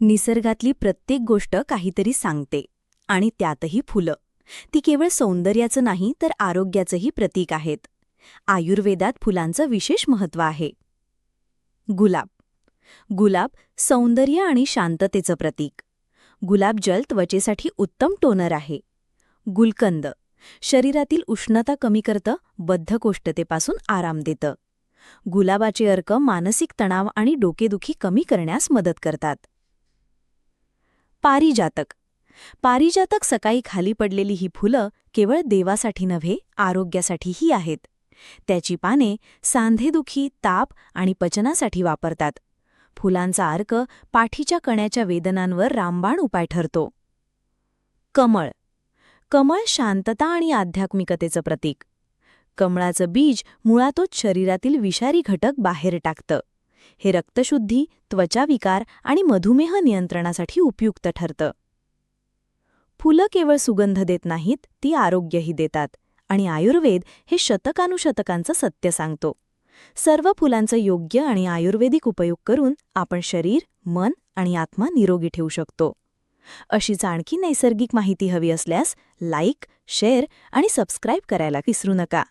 निसर्गातली प्रत्येक गोष्ट काहीतरी सांगते आणि त्यातही फुलं. ती केवळ सौंदर्याचं नाही तर आरोग्याचंही प्रतीक आहेत. आयुर्वेदात फुलांचं विशेष महत्त्व आहे. गुलाब. गुलाब सौंदर्य आणि शांततेचं प्रतीक. गुलाब जल त्वचेसाठी उत्तम टोनर आहे. गुलकंद. शरीरातील उष्णता कमी करतं बद्धकोष्ठतेपासून आराम देतं. गुलाबाचे अर्क मानसिक तणाव आणि डोकेदुखी कमी करण्यास मदत करतात. पारिजातक. पारिजातक सकाळी खाली पडलेली ही फुलं केवळ देवासाठी नव्हे आरोग्यासाठीही आहेत. त्याची पाने सांधेदुखी ताप आणि पचनासाठी वापरतात. फुलांचा अर्क पाठीच्या कण्याच्या वेदनांवर रामबाण उपाय ठरतो. कमळ. कमळ शांतता आणि आध्यात्मिकतेचं प्रतीक. कमळाचं बीज मुळातच शरीरातील विषारी घटक बाहेर टाकतं. हे रक्तशुद्धी त्वचाविकार आणि मधुमेह नियंत्रणासाठी उपयुक्त ठरतं. फुलं केवळ सुगंध देत नाहीत ती आरोग्यही देतात आणि आयुर्वेद हे शतकानुशतकांचं सत्य सांगतो. सर्व फुलांचं योग्य आणि आयुर्वेदिक उपयोग करून आपण शरीर मन आणि आत्मा निरोगी ठेवू शकतो. अशीच आणखी नैसर्गिक माहिती हवी असल्यास लाईक शेअर आणि सबस्क्राईब करायला विसरू नका.